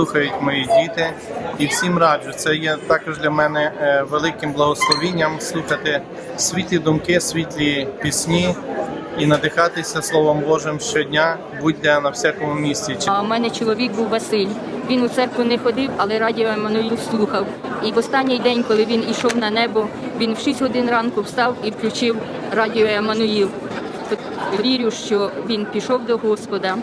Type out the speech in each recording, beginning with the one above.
слухають мої діти і всім раджу. Це є також для мене е, великим благословінням слухати світлі думки, світлі пісні і надихатися Словом Божим щодня, будь-де на всякому місці. А у мене чоловік був Василь. Він у церкву не ходив, але радіо Еммануїл слухав. І в останній день, коли він ішов на небо, він в 6 годин ранку встав і включив радіо Еммануїл. Вірю, що він пішов до Господа,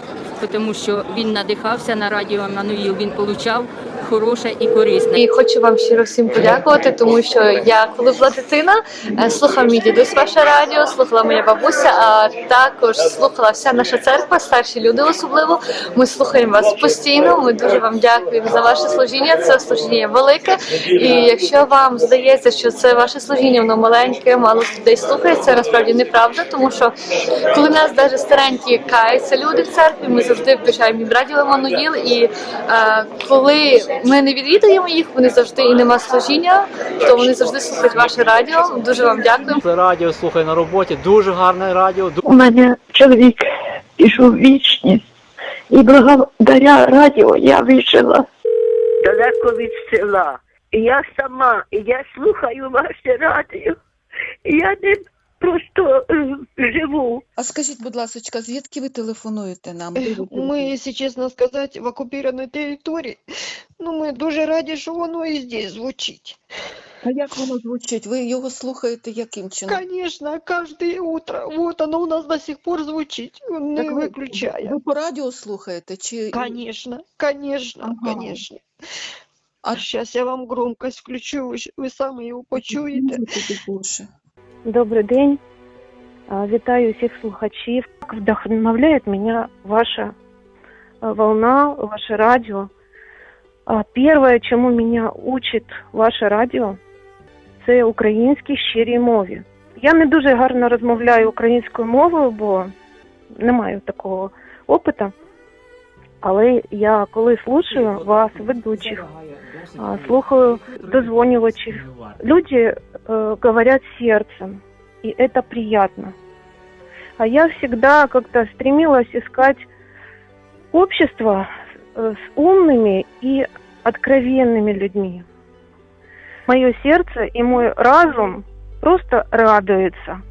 тому що він надихався на радіо Мануїл, він получав хороше і корисне. І хочу вам щиро всім подякувати, тому що я, коли була дитина, е, слухав мій дідусь ваше радіо, слухала моя бабуся, а також слухала вся наша церква, старші люди особливо. Ми слухаємо вас постійно. Ми дуже вам дякуємо за ваше служіння. Це служіння велике. І якщо вам здається, що це ваше служіння, воно маленьке, мало людей слухає, це насправді неправда, тому що коли нас навіть старенькі каються люди в церкві, ми завжди включаємо радіо Еммануїл. І е, коли ми не відвідуємо їх, вони завжди і нема служіння, то вони завжди слухають ваше радіо. Дуже вам дякую. Це радіо слухай на роботі. Дуже гарне радіо. У мене чоловік пішов вічність, і благодаря радіо я вижила. далеко від села. І я сама, і я слухаю ваше радіо. І я не просто е, живу. А скажіть, будь ласка, звідки ви телефонуєте нам? Ми, якщо чесно сказати, в окупованій території. Ну, ми дуже раді, що воно і здесь звучить. А як воно звучить? Ви його слухаєте яким чином? Конечно, кожне утро. Вот оно у нас до сих пор звучить. Не Так ви- виключає. Ви по радіо слухаєте? Чи... Конечно, конечно, Ага. конечно. А- А сейчас я вам громкость включу, ви ж- ви самі його почуєте. Музику побольше. Добрий день. А, Вітаю всіх слухачів. Так Вдохновляє мене ваша а, волна, ваше радіо. А, Перше, чому мене учить ваше радіо, це українській щирій мові. Я не дуже гарно розмовляю українською мовою, бо не маю такого опиту. Але я коли слухаю вас, ведучих, а, слухаю дозвонювачів, люди э, говорят сердцем, и это приятно. А я всегда как-то стремилась искать общество э, с умными и откровенными людьми. Мое сердце и мой разум просто радуются.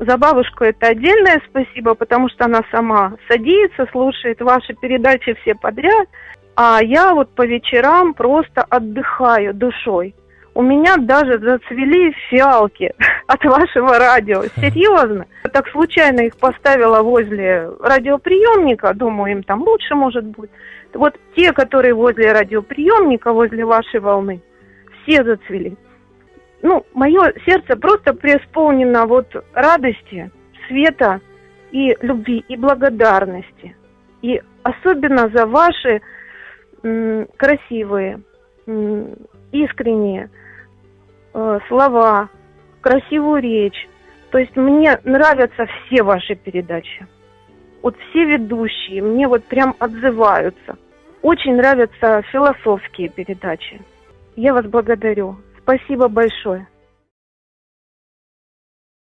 За бабушку это отдельное спасибо, потому что она сама садится, слушает ваши передачи все подряд, а я вот по вечерам просто отдыхаю душой. У меня даже зацвели фиалки от вашего радио. Серьезно. Я так случайно их поставила возле радиоприемника. Думаю, им там лучше может быть. Вот те, которые возле радиоприемника, возле вашей волны, все зацвели. Ну, мое сердце просто преисполнено вот радости, света и любви, и благодарности. И особенно за ваши м, красивые, искренние э, слова, красивую речь. То есть мне нравятся все ваши передачи. Вот все ведущие мне вот прям отзываются. Очень нравятся философские передачи. Я вас благодарю. Спасибо большое.